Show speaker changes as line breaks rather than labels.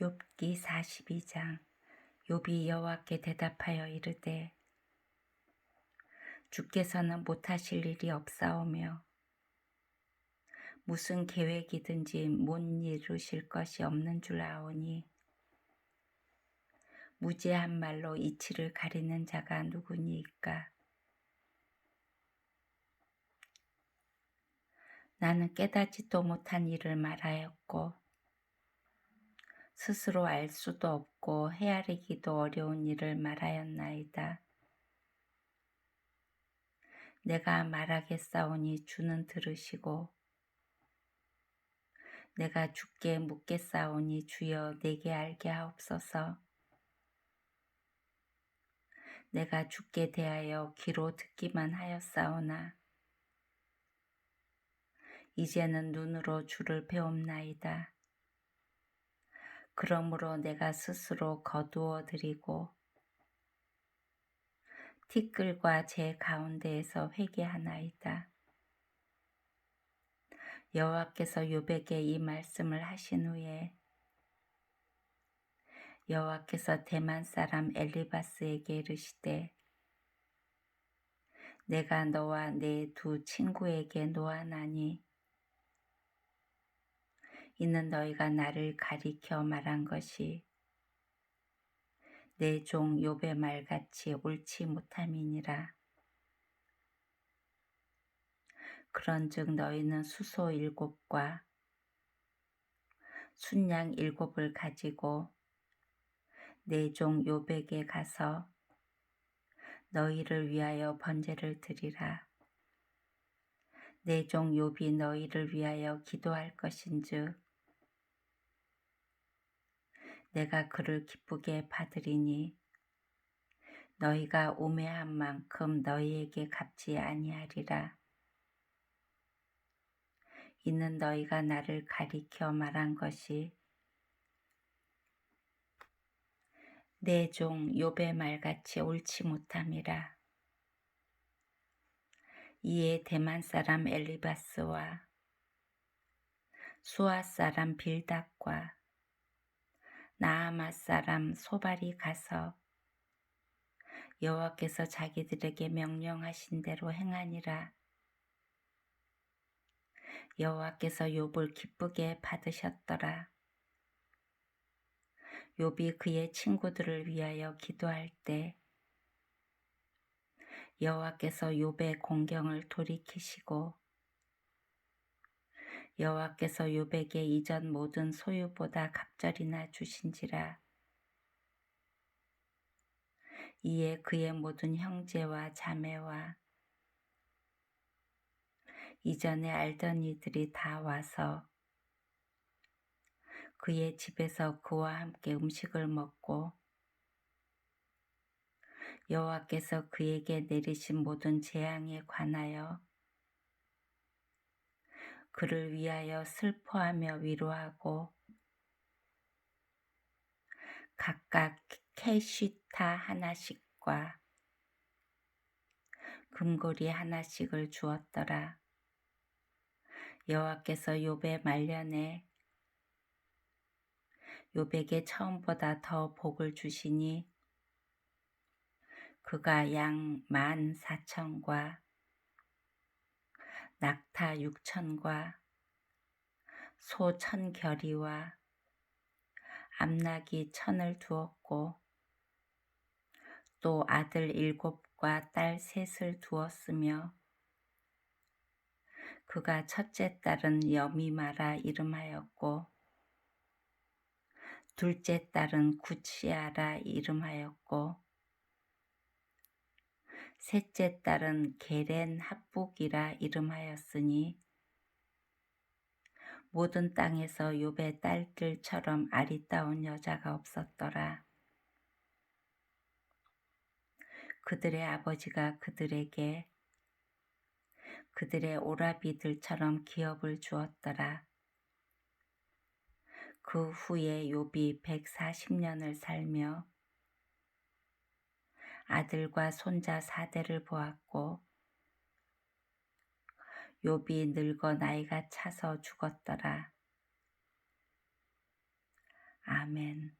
욥기 42장. 욥이 여호와께 대답하여 이르되 주께서는 못하실 일이 없사오며 무슨 계획이든지 못 이루실 것이 없는 줄 아오니 무지한 말로 이치를 가리는 자가 누구니이까? 나는 깨닫지도 못한 일을 말하였고 스스로 알 수도 없고 헤아리기도 어려운 일을 말하였나이다. 내가 말하겠사오니 주는 들으시고 내가 주께 묻겠사오니 주여 내게 알게 하옵소서. 내가 주께 대하여 귀로 듣기만 하였사오나 이제는 눈으로 주를 배움나이다. 그러므로 내가 스스로 거두어 드리고 티끌과 제 가운데에서 회개하나이다. 여호와께서 요백에 이 말씀을 하신 후에 여호와께서 대만 사람 엘리바스에게 이르시되 내가 너와 내 두 친구에게 놓아나니 이는 너희가 나를 가리켜 말한 것이 내 종 욥의 말같이 옳지 못함이니라. 그런즉 너희는 수소 일곱과 순양 일곱을 가지고 내종 욥에게 가서 너희를 위하여 번제를 드리라. 내종 욥이 너희를 위하여 기도할 것인즉 내가 그를 기쁘게 받으리니 너희가 우매한 만큼 너희에게 갚지 아니하리라. 이는 너희가 나를 가리켜 말한 것이 내종 욥의 말같이 옳지 못함이라. 이에 대만 사람 엘리바스와 수아 사람 빌닥과 나아마 사람 소발이 가서 여호와께서 자기들에게 명령하신 대로 행하니라. 여호와께서 욥을 기쁘게 받으셨더라. 욥이 그의 친구들을 위하여 기도할 때 여호와께서 욥의 공경을 돌이키시고 여호와께서 욥에게 이전 모든 소유보다 갑절이나 주신지라. 이에 그의 모든 형제와 자매와 이전에 알던 이들이 다 와서 그의 집에서 그와 함께 음식을 먹고 여호와께서 그에게 내리신 모든 재앙에 관하여 그를 위하여 슬퍼하며 위로하고 각각 캐시타 하나씩과 금고리 하나씩을 주었더라. 여호와께서 욥의 말년에 욥에게 처음보다 더 복을 주시니 그가 양 만 사천과 낙타 육천과 소 천 결이와 암나기 천을 두었고 또 아들 일곱과 딸 셋을 두었으며 그가 첫째 딸은 여미마라 이름하였고 둘째 딸은 구치아라 이름하였고 셋째 딸은 게렌 합북이라 이름하였으니 모든 땅에서 욥의 딸들처럼 아리따운 여자가 없었더라. 그들의 아버지가 그들에게 그들의 오라비들처럼 기업을 주었더라. 그 후에 욥이 140년을 살며 아들과 손자 사대를 보았고 욥이 늙어 나이가 차서 죽었더라. 아멘.